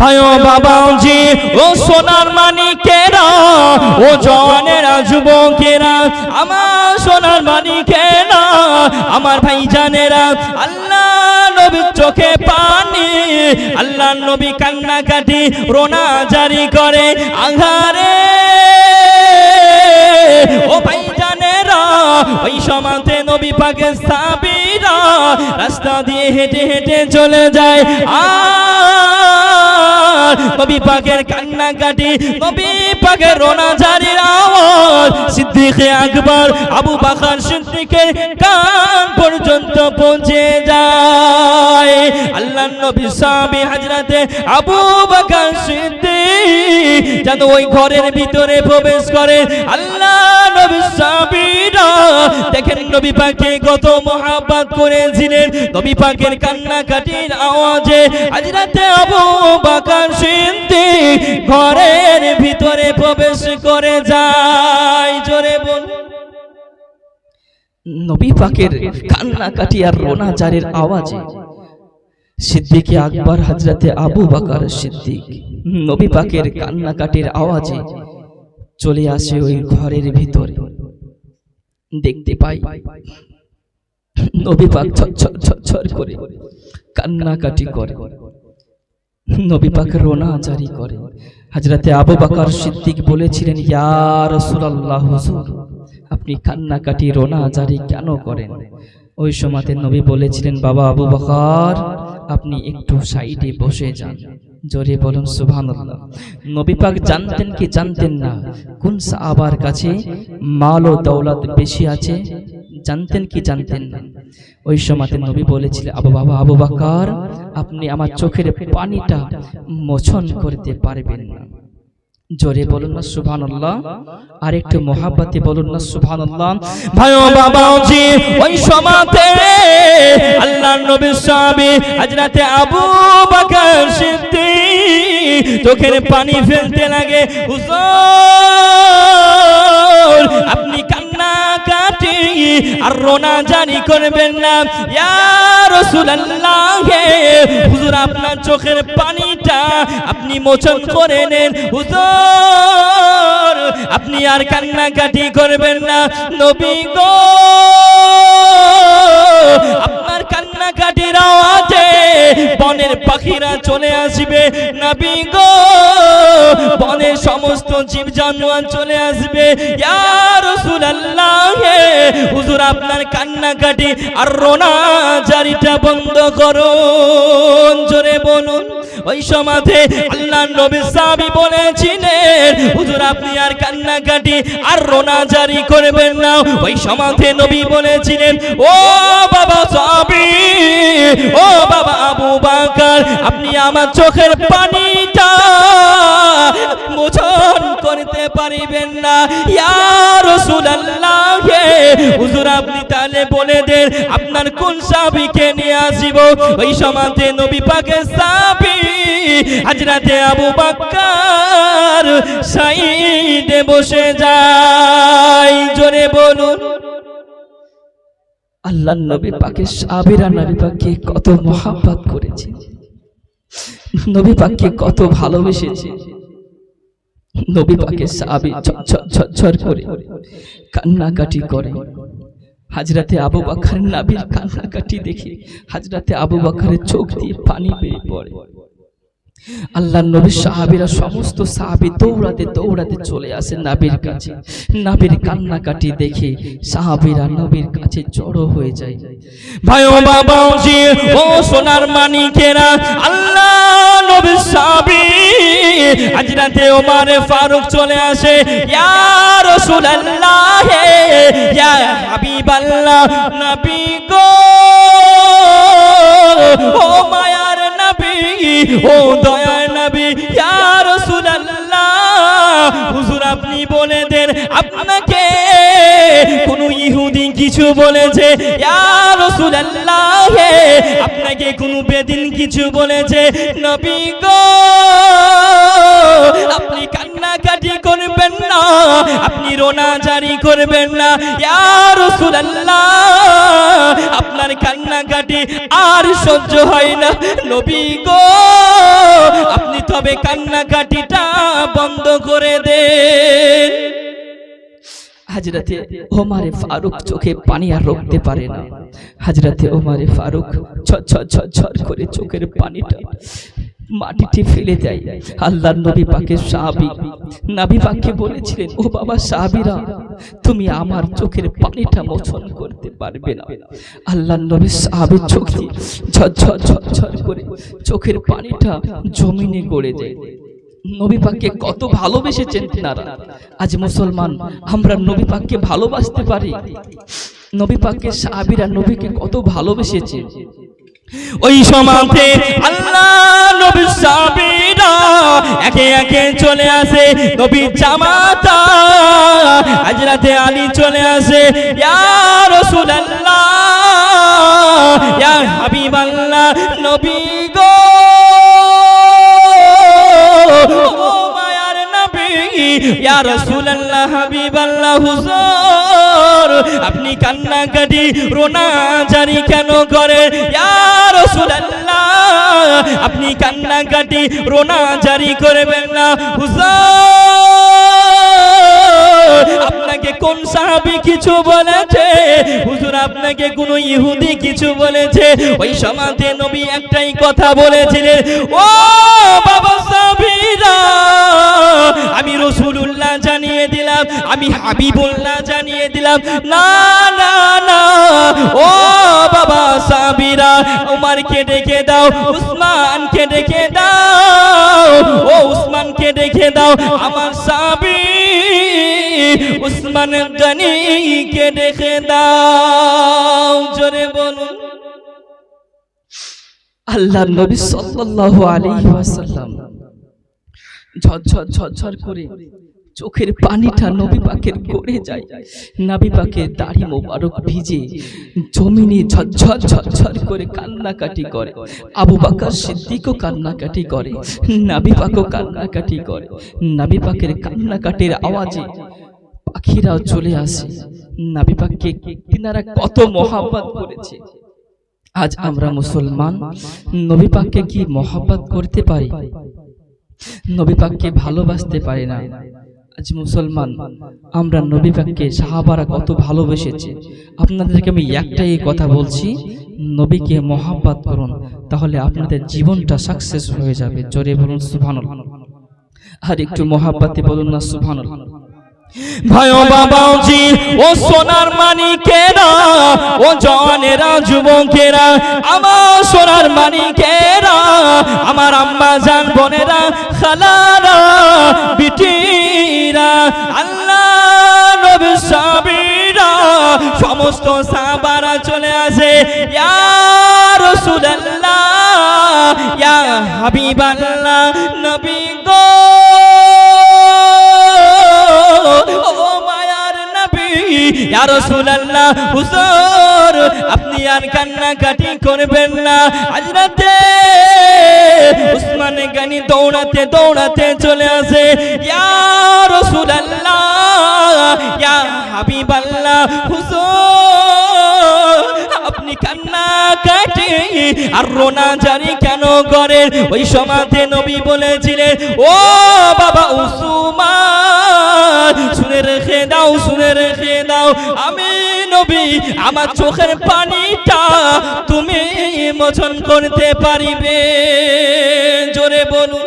ভাই বাবাজি ও সোনার মানিকেরা, ও জওয়ানেরা যুবকেরা, আমার সোনার মানিকেরা, আমার ভাই জানেরা আল্লাহ নবীর চোখে পানি আল্লাহ নবী কান্নাকাটি রোনা জারি করে আঘারে। ও ভাই জানেরা ওই সমাজে নবী পাকে সাবিরা রাস্তা দিয়ে হেঁটে হেঁটে চলে যায় আর নবী পাকের কান্নাকাটি, নবী পাকের রোনা জারির আওয়াজ। সিদ্দিকে আকবর, আবু বাকার সিদ্দিকের কান পর্যন্ত পৌঁছে যায়। আল্লাহ নবী সাহাবী হযরতে আবু বকর সিদ্দিক যেন ওই ঘরের ভিতরে প্রবেশ করে। আল্লাহ দেখেন নবী পাককে কত মহাব্বত করেছিলেন। নবী পাকের কান্নাকাটির আওয়াজে হযরতে আবু বকর সিদ্দিক ঘরের ভিতরে প্রবেশ করে যায়। জোরে বল নবী পাকের কান্নাকাটি আর রোনা জারের আওয়াজে সিদ্দিকে আকবর হজরতে আবু বাকার সিদ্দিক নবী পাকের কান্নাকাটির আওয়াজে চলে আসে ওই ঘরের ভিতরে। দেখতে পাই। নবী পাক ছচ্ছর ছচ্ছর করে কান্নাকাটি করে। নবী পাক রোনা জারি করে। হজরতে আবু বাকার সিদ্দিক বলেছিলেন, ইয়া রাসূলুল্লাহ, হুজুর, আপনি কান্নাকাটি রোনা জারি কেন করেন? ওই সময়তে নবী বলেছিলেন, বাবা আবু বকর, আপনি একটু সাইডে বসে যান। জোরে বলুন সুবহানাল্লাহ। নবী পাক জানতেন কি জানতেন না? কোন সাহাবার কাছে মাল ও দৌলত বেশি আছে? জানতেন কি জানতেন না? ওই সময়তে নবী বলেছিলেন আবু বাবা আবু বকর আপনি আমার চোখের পানিটা মোছন করতে পারবেন না। জোরে বলুন না সুবহানাল্লাহ। আর একটু মহাব্বতে বলুন না সুবহানাল্লাহ। ভাই ও বাবাজি ওই সমাতে আল্লাহর নবী সাহাবী হযরতে আবু বকর সিদ্দিক চোখের পানি ফেলতে লাগে। হুজুর আপনি কান্না কাটি আর রোনা জারি করবেন না। ইয়া রাসূলুল্লাহ হুজুর আপনার চোখের পানিটা আপনি মোচন করে নেন। হুজুর, আপনি আর কান্নাকাটি করবেন না। নবী গো, আপনার কান্নাকাটির আওয়াজে বনের পাখিরা চলে আসবে। নবী গো, বনের সমস্ত জীব জানোয়ার চলে আসবে। হুজুর, আপনার কান্নাকাটি আর রোনা জারিটা বন্ধ করুন। জোরে বলুন। ওই সমাধে আল্লাহ নবী সাহাবী বলেছিলেন, হুজুর, আপনি আর কান্নাকাটি আর রোনা জারি করবেন না। ওই সমাধে নবী বলেছিলেন, ও বাবা সাহাবী, ও বাবা আবু বকর, আপনি আমার চোখের পানিটা মোচন করতে পারিবেন না। ইয়া রাসূলুল্লাহ, হুজুর, আপনি তাহলে বলে দেন, আপনার কোন সাহাবীকে নিয়ে আসিব? ওই সমাধে নবী পাকের সাহাবী হযরতে আবু বকর সাইডে বসে যায়, জোরে বলুন। আল্লাহ নবী পাকে সাবিরা নবী পাককে কত মহাব্বত করেছে। নবী পাককে কত ভালোবেসেছে। নবী পাকে সাবি ঝরঝর করে কান্নাকাটি করে। হাজরাতে আবু বাকর নাবির কান্নাকাটি দেখে হাজরাতে আবু বাকরের চোখ দিয়ে পানি বেরিয়ে পড়ে। আল্লাহ নবী সাহাবীরা সমস্ত সাহাবী দৌড়াতে দৌড়াতে চলে আসে নাবির কাছে। নাবির কান্নাকাটি দেখে সাহাবীরা নবীর কাছে জড়ো হয়ে যায়। ভাই ও বাবা ও সোনার মানিকেরা, আল্লাহ নবী সাহাবী, আজ রাতে ওমর ফারুক চলে আসে। ইয়া রাসূলুল্লাহ, ইয়া হাবিবাল্লাহ, নবী গো, ও ও দয়া নবী, ইয়া রাসূলুল্লাহ, হুজুর আপনি বলে দেন, আপনাকে কোন ইহুদি কিছু বলেছে? আপনাকে কোন বেদিন কিছু বলেছে? নবী গো, আপনি কান্নাকাটি করবেন না। আপনি রোনা জারি করবেন না। ইয়া রাসূলুল্লাহ, আপনার কান্নাকাটি আর সহ্য হয় না। নবী গো, আপনি তবে কান্নাকাটিটা বন্ধ করে দেন। হাজরাতে ওমারে ফারুক চোখে পানি আর রোকতে পারে না। হাজরাতে ওমারে ফারুক ঝরঝর ঝরঝর করে চোখের পানিটা মাটিতে ফেলে দেয় আল্লাহর নবী পাকে সাহাবী নবী পাককে বলেছিলেন, ও বাবা সাহাবীরা, তুমি আমার চোখের পানিটা মোচন করতে পারবে না। আল্লাহর নবী সাহাবীর চোখ ঝরঝর ঝরঝর করে চোখের পানিটা জমিনে গড়ে যায়। নবী পাককে কত ভালোবেসেছেন তিনারা। আজ মুসলমান, আমরা নবী পাককে ভালোবাসতে পারি। নবী পাককে সাহাবীরা নবীকে কত ভালোবেসেছে। ওই সমাজে আল্লাহ নবী সাহাবীরা একে একে চলে আসে, নবী জামাতা। হযরতে আলী চলে আসে, ইয়া রাসূলুল্লাহ, ইয়া হাবিবাল্লাহ, নবী গো। মায়ার নবী, ইয়া হাবিবাল্লাহ, হুজুর। আপনি কান্নাকাটি রোনা জারি কেন করে? ইয়া রাসূলুল্লাহ, আপনি কান্নাকাটি রোনা জারি করবেন না। হুজুর, আপনাকে কোন সাহাবী কিছু বলেছে? হুজুর, আপনাকে কোন ইহুদি কিছু বলেছে? ওই সমাজে নবী একটাই কথা বলেছিলেন, ও বাবা দিলাম, আমি হাবিবুল্লাহ জানিয়ে দিলাম, না না না, ও বাবা সাবিরা, উমারকে ডেকে দাও, উসমানকে ডেকে দাও, ও উসমানকে ডেকে দাও, আমার সাবি উসমান গনিকে ডেকে দাও, জোরে বলুন। আল্লাহ নবী সাল্লাল্লাহু আলাইহি ওয়াসাল্লাম ঝরঝর ঝরঝর করে চোখের পানিটা নবী পাকের গড়ে যায়। নাবি পাকের দাড়ি মোবারক ভিজে জমিনে ঝরঝর ঝরঝর করে কান্নাকাটি করে। আবু বাকর সিদ্দিকও কান্নাকাটি করে। নাবি পাকও কান্নাকাটি করে। নবী পাকের কান্নাকাটির আওয়াজে পাখিরাও চলে আসে। নাবি পাককে তিনারা কত মহাব্বত করেছে। আজ আমরা মুসলমান। নবী পাককে কি মহাব্বত করতে পারি? নবী পাককে ভালোবাসতে পারি না। আজ মুসলমান, আমরা নবী পাককে সাহাবারা কত ভালোবেসেছে। আপনাদেরকে আমি একটাই কথা বলছি, নবীকে মহাব্বত করুন, তাহলে আপনাদের জীবনটা সাকসেস হয়ে যাবে। জোরে বলুন, সুবহানাল্লাহ। আর একটু মহাব্বাতে বলুন না, সুবহানাল্লাহ। ভাই বাবাজি, ও সোনার মানিকেরা, ও জনেরা যুবকেরা, আমার সোনার মানিকেরা, আমার আম্মা জান বোনেরা, খালারা বিটিরা আল্লাহ নবী সাবিরা, সমস্ত সাহাবারা চলে আসে। ইয়া রাসূলুল্লাহ, ইয়া নবী গো। ও মায়ার নবী, ইয়া রাসূলুল্লাহ, হুজুর, আপনি আর কান্না কাটি করবেন না। আজ রাতে উসমান গানি দৌড়াতে দৌড়াতে চলে আসে। ইয়া আপনি কান্না কাটে, আর রোনা জারি কেন করেন ওই নবী বলেছিলেন, ও বাবা উসমান শুনে রেখে দাও, শুনে রেখে দাও, আমি নবী, আমার চোখের পানিটা তুমি মোচন করতে পারিবে। জোরে বলুন